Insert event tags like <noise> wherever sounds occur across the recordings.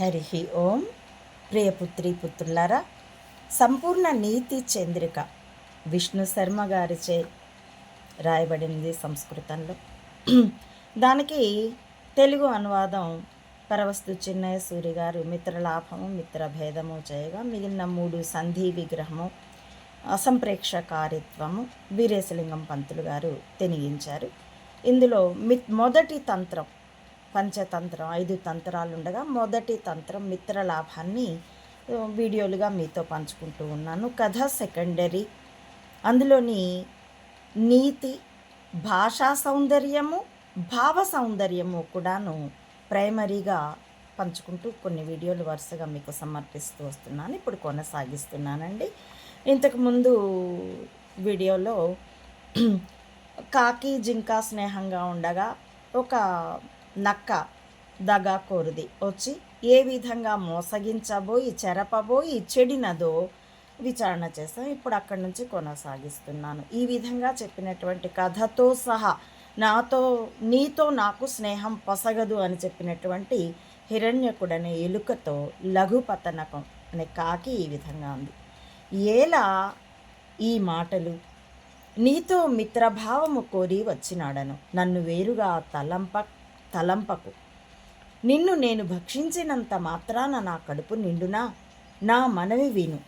హరి ఓం. ప్రియపుత్రి పుత్రులారా సంపూర్ణ నీతి చంద్రిక విష్ణు శర్మ గారిచే రాయబడింది సంస్కృతంలో. దానికి తెలుగు అనువాదం పరవస్తు చిన్నయ్య సూరి గారు మిత్రలాభము మిత్రభేదము చేయగా మిగిలిన మూడు సంధి విగ్రహము అసంప్రేక్షకారిత్వము వీరేశలింగం పంతులు గారు తెనిగించారు. ఇందులో మి మొదటి తంత్రం పంచతంత్రం ఐదు తంత్రాలు ఉండగా మొదటి తంత్రం మిత్రలాభాన్ని వీడియోలుగా మీతో పంచుకుంటూ ఉన్నాను. కథ సెకండరీ. అందులోని నీతి భాషా సౌందర్యము భావ సౌందర్యము కూడాను ప్రైమరీగా పంచుకుంటూ కొన్ని వీడియోలు వరుసగా మీకు సమర్పిస్తూ వస్తున్నాను. ఇప్పుడు కొనసాగిస్తున్నానండి. ఇంతకుముందు వీడియోలో <clears throat> కాకి జింక స్నేహంగా ఉండగా ఒక నక్క దగాకోరుది వచ్చి ఏ విధంగా మోసగించబోయి చెరపబోయి చెడినదో విచారణ చేస్తాం ఇప్పుడు అక్కడి నుంచి కొనసాగిస్తున్నాను. ఈ విధంగా చెప్పినటువంటి కథతో సహా నాతో నీతో నాకు స్నేహం పొసగదు అని చెప్పినటువంటి హిరణ్యకుడనే ఎలుకతో లఘుపతనకం అనే కాకి ఈ విధంగా ఉంది. ఏలా ఈ మాటలు? నీతో మిత్రభావము కోరి వచ్చినాడను. నన్ను వేరుగా తలంప తలంపకు. నిన్ను నేను భక్షించినంత మాత్రాన నా కడుపు నిండునా? నా మనవి విను.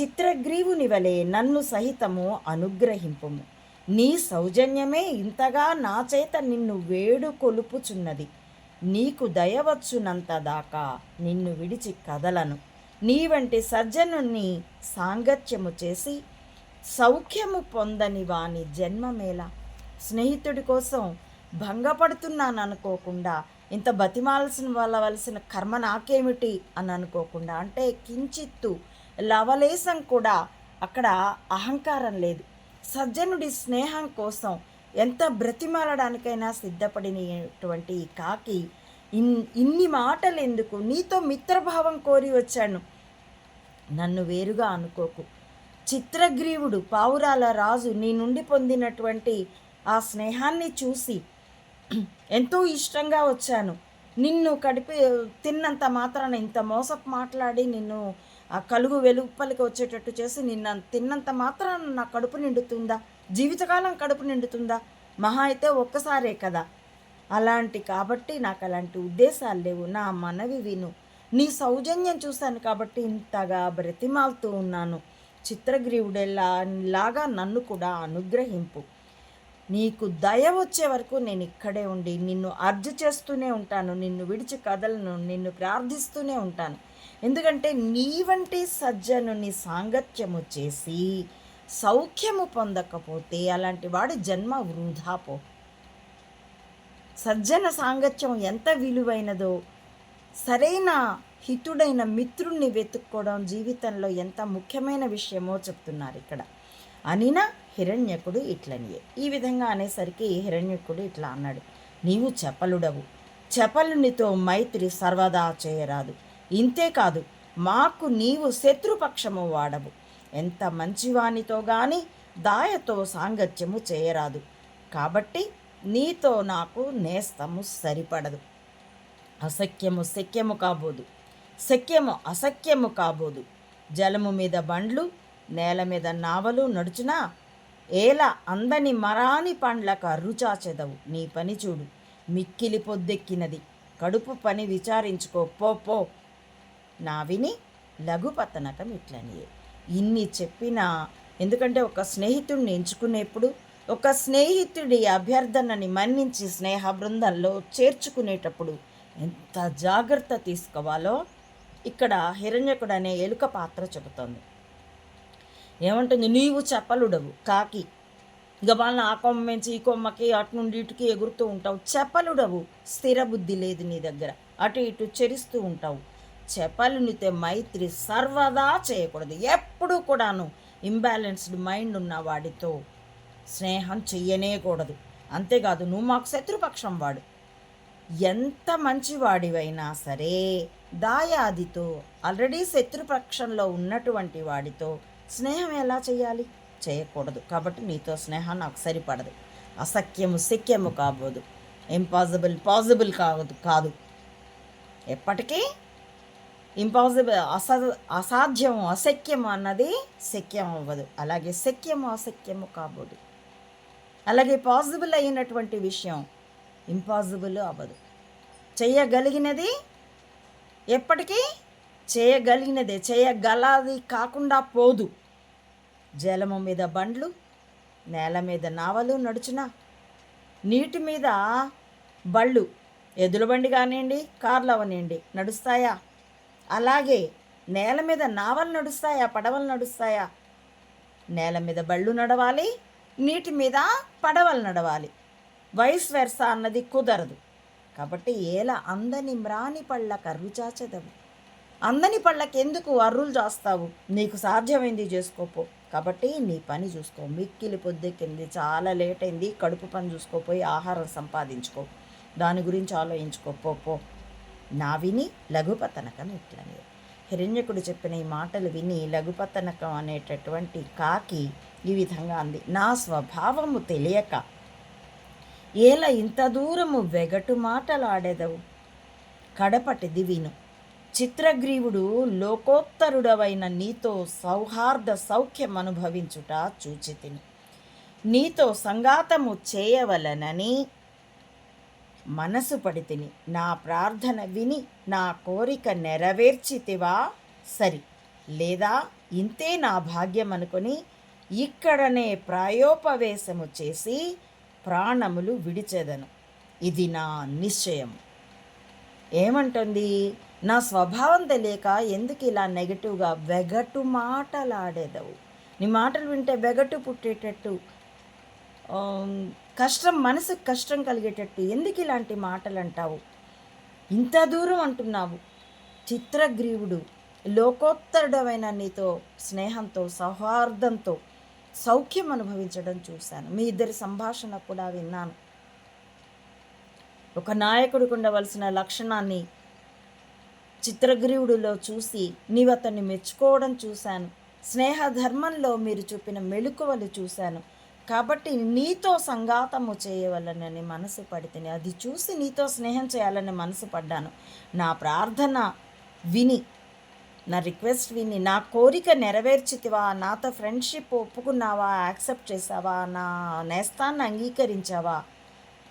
చిత్రగ్రీవుని వలె నన్ను సహితము అనుగ్రహింపుము. నీ సౌజన్యమే ఇంతగా నా చేత నిన్ను వేడు కొలుపుచున్నది. నీకు దయవచ్చునంత దాకా నిన్ను విడిచి కదలను. నీ వంటి సజ్జనుణ్ణి సాంగత్యము చేసి సౌఖ్యము పొందని వాని జన్మమేలా? స్నేహితుడి కోసం భంగపడుతున్నాను అనుకోకుండా ఇంత బతిమాల్సిన వాళ్ళవలసిన కర్మ నాకేమిటి అని అనుకోకుండా అంటే కించిత్తు లవలేశం కూడా అక్కడ అహంకారం లేదు. సజ్జనుడి స్నేహం కోసం ఎంత బ్రతిమాలడానికైనా సిద్ధపడినటువంటి ఈ కాకి ఇన్ ఇన్ని మాటలు ఎందుకు నీతో మిత్రభావం కోరి వచ్చాను. నన్ను వేరుగా అనుకోకు. చిత్రగ్రీవుడు పావురాల రాజు నీ నుండి పొందినటువంటి ఆ స్నేహాన్ని చూసి ఎంతో ఇష్టంగా వచ్చాను. నిన్ను కడిపి తిన్నంత మాత్రాన ఇంత మోసపు మాట్లాడి నిన్ను ఆ కలుగు వెలుపలికి వచ్చేటట్టు చేసి నిన్న తిన్నంత మాత్రాన నా కడుపు నిండుతుందా? జీవితకాలం కడుపు నిండుతుందా? మహా అయితే ఒక్కసారే కదా. అలాంటి కాబట్టి నాకు అలాంటి ఉద్దేశాలు లేవు. నా మనవి విను. నీ సౌజన్యం చూశాను కాబట్టి ఇంతగా బ్రతిమాలుతూ ఉన్నాను. చిత్రగ్రీవుడెల్లా లాగా నన్ను కూడా అనుగ్రహింపు. నీకు దయ వచ్చే వరకు నేను ఇక్కడే ఉండి నిన్ను అర్జు చేస్తూనే ఉంటాను నిన్ను విడిచి కదలను నిన్ను ప్రార్థిస్తూనే ఉంటాను. ఎందుకంటే నీ వంటి సజ్జనుని సాంగత్యము చేసి సౌఖ్యము పొందకపోతే అలాంటి వాడి జన్మ వృధాపో సజ్జన సాంగత్యం ఎంత విలువైనదో సరైన హితుడైన మిత్రుణ్ణి వెతుక్కోవడం జీవితంలో ఎంత ముఖ్యమైన విషయమో చెప్తున్నారు ఇక్కడ. అనినా హిరణ్యకుడు ఇట్లనియే. ఈ విధంగా అనేసరికి హిరణ్యకుడు ఇట్లా అన్నాడు. నీవు చెప్పలుడవు. చెప్పలునితో మైత్రి సర్వదా చేయరాదు. ఇంతే కాదు మాకు నీవు శత్రుపక్షము వాడవు. ఎంత మంచివానితో గాని దాయతో సాంగత్యము చేయరాదు. కాబట్టి నీతో నాకు నేస్తము సరిపడదు. అసఖ్యము శక్యము కాబోదు. శక్యము అసఖ్యము కాబోదు. జలము మీద బండ్లు నేల మీద నావలు నడుచునా ఏల అందని మరాని పండ్లక రుచాచెదవు నీ పని చూడు మిక్కిలి పొద్దెక్కినది. కడుపు పని విచారించుకో పో పో. నా విని లఘుపతనకం ఇట్లనియే. ఇన్ని చెప్పినా ఎందుకంటే ఒక స్నేహితుడిని ఎంచుకునేప్పుడు ఒక స్నేహితుడి అభ్యర్థనని మన్నించి స్నేహ బృందంలో చేర్చుకునేటప్పుడు ఎంత జాగ్రత్త తీసుకోవాలో ఇక్కడ హిరణ్యకుడు అనే ఎలుక పాత్ర చెబుతోంది. ఏమంటుంది? నీవు చెప్పలుడవు కాకి. ఇక వాళ్ళని ఆ కొమ్మ నుంచి ఈ కొమ్మకి అటు నుండి ఇటుకి ఎగురుతూ ఉంటావు. చెప్పలుడవు. స్థిర బుద్ధి లేదు నీ దగ్గర. అటు ఇటు చెరిస్తూ ఉంటావు. చెప్పలునితే మైత్రి సర్వదా చేయకూడదు. ఎప్పుడూ కూడాను ఇంబ్యాలెన్స్డ్ మైండ్ ఉన్న వాడితో స్నేహం చెయ్యనేకూడదు అంతేకాదు నువ్వు మాకు శత్రుపక్షం వాడు. ఎంత మంచివాడివైనా సరే దాయాదితో ఆల్రెడీ శత్రుపక్షంలో ఉన్నటువంటి వాడితో స్నేహం ఎలా చేయాలి చేయకూడదు. కాబట్టి నీతో స్నేహం నాకు సరిపడదు. అసఖ్యము శక్యము కాబోదు. ఇంపాసిబుల్ పాసిబుల్ కాదు కాదు. ఎప్పటికీ ఇంపాసిబుల్ అస అసాధ్యం అసఖ్యము అన్నది శక్యం అవ్వదు. అలాగే శక్యము అసఖ్యము కాబోదు. అలాగే పాసిబుల్ అయినటువంటి విషయం ఇంపాసిబుల్ అవ్వదు. చేయగలిగినది ఎప్పటికీ చేయగలిగినదే చేయగలది కాకుండా పోదు. జలము మీద బండ్లు నేల మీద నావలు నడుచున నీటి మీద బళ్ళు ఎదుల బండి కానివ్వండి కార్లు అవనివ్వండి నడుస్తాయా? అలాగే నేల మీద నావలు నడుస్తాయా పడవలు నడుస్తాయా? నేల మీద బళ్ళు నడవాలి నీటి మీద పడవలు నడవాలి. వైస్ వెర్స అన్నది కుదరదు. కాబట్టి ఏల అందని మ్రాని పళ్ళ కర్రు అందని పళ్ళకి ఎందుకు అర్రులు చేస్తావు నీకు సాధ్యమైంది చేసుకోపో. కాబట్టి నీ పని చూసుకో. మిక్కిలి పొద్దెక్కింది చాలా లేట్ అయింది కడుపు పని చూసుకోపోయి ఆహారం సంపాదించుకో. దాని గురించి ఆలోచించుకోపోపో నా విని లఘుపతనకం ఇట్లనే హిరణ్యకుడు చెప్పిన ఈ మాటలు విని లఘుపతనకం అనేటటువంటి కాకి ఈ విధంగా అంది. నా స్వభావము తెలియక ఏలా ఇంత దూరము వెగటు మాటలాడెదవు? కడపటిది విను. చిత్రగ్రీవుడు లోకోత్తరుడవైన నీతో సౌహార్ద సౌఖ్యం అనుభవించుట చూచితిని. నీతో సంగాతము చేయవలనని మనసు పడితిని. నా ప్రార్థన విని నా కోరిక నెరవేర్చితివా? సరి. లేదా ఇంతే నా భాగ్యం అనుకొని ఇక్కడనే ప్రాయోపవేశము చేసి ప్రాణములు విడిచెదను. ఇది నా నిశ్చయం ఏమంటుంది? నా స్వభావం తెలియక ఎందుకు ఇలా నెగటివ్గా వెగటు మాటలాడేదవు? నీ మాటలు వింటే వెగటు పుట్టేటట్టు కష్టం మనసుకు కష్టం కలిగేటట్టు ఎందుకు ఇలాంటి మాటలు అంటావు ఇంత దూరం అంటున్నావు. చిత్రగ్రీవుడు లోకోత్తరుడమైన నీతో స్నేహంతో సౌహార్దంతో సౌఖ్యం అనుభవించడం చూశాను. మీ ఇద్దరి సంభాషణ కూడా విన్నాను. ఒక నాయకుడికి ఉండవలసిన లక్షణాన్ని చిత్రగ్రీవుడిలో చూసి నీవు అతన్ని మెచ్చుకోవడం చూశాను. స్నేహధర్మంలో మీరు చూపిన మెళుకువలు చూశాను. కాబట్టి నీతో సంగాతము చేయవలనని మనసు పడితేనే. అది చూసి నీతో స్నేహం చేయాలని మనసు పడ్డాను. నా ప్రార్థన విని నా రిక్వెస్ట్ విని నా కోరిక నెరవేర్చితివా? నాతో ఫ్రెండ్షిప్ ఒప్పుకున్నావా? యాక్సెప్ట్ చేసావా నా నేస్తాన్ని అంగీకరించావా?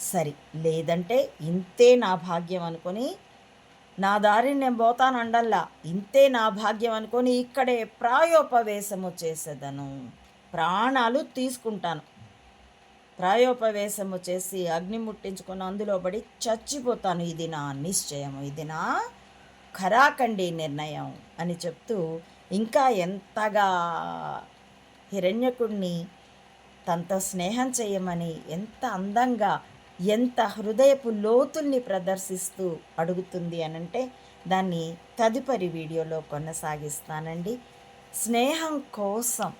సరి లేదంటే ఇంతే నా భాగ్యం అనుకొని నా దారిని నేను పోతానండల్లా. ఇంతే నా భాగ్యం అనుకొని ఇక్కడే ప్రాయోపవేశము చేసేదను. ప్రాణాలు తీసుకుంటాను. ప్రాయోపవేశము చేసి అగ్ని ముట్టించుకొని అందులో పడి చచ్చిపోతాను. ఇది నా నిశ్చయము. ఇది నా ఖరాఖండి నిర్ణయం అని చెప్తూ ఇంకా ఎంతగా హిరణ్యకుడిని తనతో స్నేహం చేయమని ఎంత అందంగా ఎంత హృదయపు లోతుల్ని ప్రదర్శిస్తూ అడుగుతుంది అనంటే దాన్ని తదుపరి వీడియోలో కొనసాగిస్తానండి. స్నేహం కోసం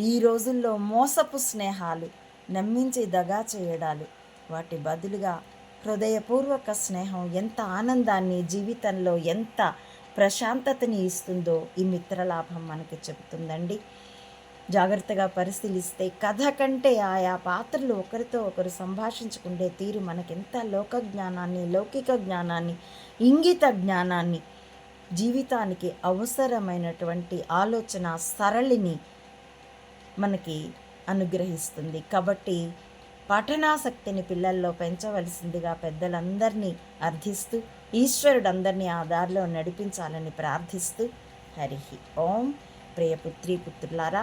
ఈ రోజుల్లో మోసపు స్నేహాలు నమ్మించి దగా చేయడాలు వాటి బదులుగా హృదయపూర్వక స్నేహం ఎంత ఆనందాన్ని జీవితంలో ఎంత ప్రశాంతతని ఇస్తుందో ఈ మిత్రలాభం మనకి చెబుతుందండి. జాగ్రత్తగా పరిశీలిస్తే కథ కంటే ఆయా పాత్రలు ఒకరితో ఒకరు సంభాషించుకుండే తీరు మనకెంత లోక జ్ఞానాన్ని లౌకిక జ్ఞానాన్ని ఇంగిత జ్ఞానాన్ని జీవితానికి అవసరమైనటువంటి ఆలోచన సరళిని మనకి అనుగ్రహిస్తుంది. కాబట్టి పఠనాసక్తిని పిల్లల్లో పెంచవలసిందిగా పెద్దలందరినీ అర్థిస్తూ ఈశ్వరుడు అందరినీ ఆ దారిలో నడిపించాలని ప్రార్థిస్తూ హరి ఓం. ప్రియపుత్రి పుత్రులారా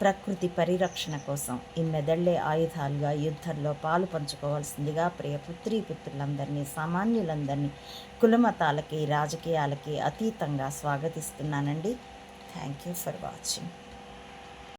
ప్రకృతి పరిరక్షణ కోసం ఈ మెదళ్ళే ఆయుధాలుగా యుద్ధంలో పాలు పంచుకోవాల్సిందిగా ప్రియ పుత్రీ పుత్రులందరినీ సామాన్యులందరినీ కులమతాలకి రాజకీయాలకి అతీతంగా స్వాగతిస్తున్నానండి. Thank you for watching